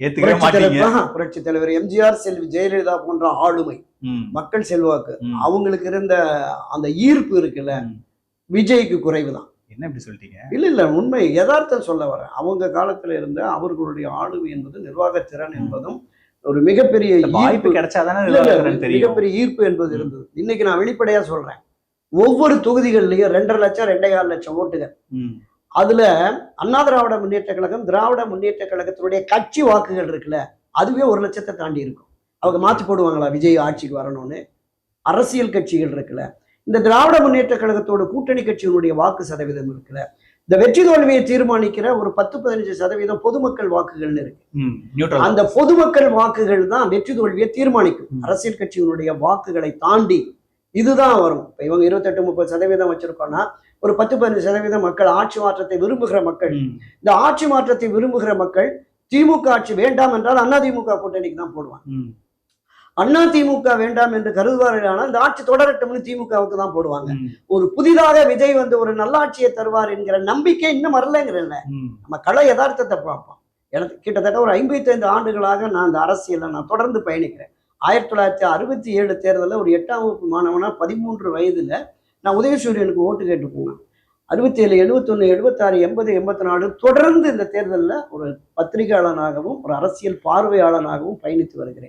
ஏத்துக்கவே புரட்சி மாட்டீங்க. தலைவர் ஆஹா, புரட்சி தலைவர் எம்ஜிஆர் செல்வி ஜெயலலிதா போன்ற ஆளுமை மக்கள் செல்வாக்கு அவங்களுக்கு இருந்த அந்த ஈர்ப்பு இருக்குல்ல. விஜய்க்கு குறைவு தான் என்ன இப்படி சொல்லிட்டீங்க? இல்ல இல்ல உண்மை யதார்த்தம் சொல்ல வரேன். அவங்க காலத்துல இருந்த அவர்களுடைய ஆளுமை என்பது நிர்வாகத்திறன் என்பதும் ஒரு மிகப்பெரிய வாய்ப்பு கிடைச்சாதானே மிகப்பெரிய ஈர்ப்பு என்பது இருந்தது. இன்னைக்கு நான் வெளிப்படையா சொல்றேன். ஒவ்வொரு தொகுதிகள்லயும் ரெண்டரை லட்சம் ரெண்டே கால் லட்சம் ஓட்டுகள். அதுல அண்ணா திராவிட முன்னேற்ற கழகம் திராவிட முன்னேற்ற கழகத்தினுடைய கட்சி வாக்குகள் இருக்குல்ல அதுவே ஒரு லட்சத்தை தாண்டி இருக்கும். அவங்க மாத்தி போடுவாங்களா விஜய் ஆட்சிக்கு வரணும்னு? அரசியல் கட்சிகள் இருக்குல்ல. இந்த திராவிட முன்னேற்ற கழகத்தோட கூட்டணி கட்சியினுடைய வாக்கு சதவீதம் இருக்குல்ல. இந்த வெற்றி தோல்வியை தீர்மானிக்கிற ஒரு பத்து பதினஞ்சு சதவீதம் பொதுமக்கள் வாக்குகள்னு இருக்கு. அந்த பொதுமக்கள் வாக்குகள் தான் வெற்றி தோல்வியை தீர்மானிக்கும். அரசியல் கட்சியினுடைய வாக்குகளை தாண்டி இதுதான் வரும். இப்ப இவங்க இருபத்தெட்டு முப்பது சதவீதம் வச்சிருக்கோம்னா ஒரு பத்து பதினஞ்சு சதவீதம் மக்கள் ஆட்சி மாற்றத்தை விரும்புகிற மக்கள். இந்த ஆட்சி மாற்றத்தை விரும்புகிற மக்கள் திமுக ஆட்சி வேண்டாம் என்றால் அண்ணா திமுக கூட்டணிக்கு தான் போடுவாங்க. ம், அண்ணா திமுக வேண்டாம் என்று கருதுவார்களானால் இந்த ஆட்சி தொடரட்டும்னு திமுகவுக்கு தான் போடுவாங்க. ஒரு புதிதாக விஜய் வந்து ஒரு நல்லாட்சியை தருவார் என்கிற நம்பிக்கை இன்னும் வரலங்கிறல்ல நம்ம கள யதார்த்தத்தை பார்ப்போம். எனக்கு கிட்டத்தட்ட ஒரு ஐம்பத்தைந்து ஆண்டுகளாக நான் இந்த அரசியலில் நான் தொடர்ந்து பயணிக்கிறேன். ஆயிரத்தி தொள்ளாயிரத்தி அறுபத்தி ஏழு தேர்தலில் ஒரு எட்டாம் வகுப்பு மாணவனா பதிமூன்று வயதுல நான் உதயசூரியனுக்கு ஓட்டு கேட்டு போனேன் அறுபத்தி ஏழு எழுபத்தொன்று எழுபத்தாறு எண்பது எண்பத்தி நாலு தொடர்ந்து இந்த தேர்தலில் ஒரு பத்திரிகையாளனாகவும் ஒரு அரசியல் பார்வையாளனாகவும் பயணித்து வருகிறேன்.